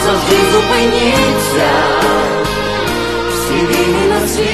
Назавжди зупиніться, всі війни на світі,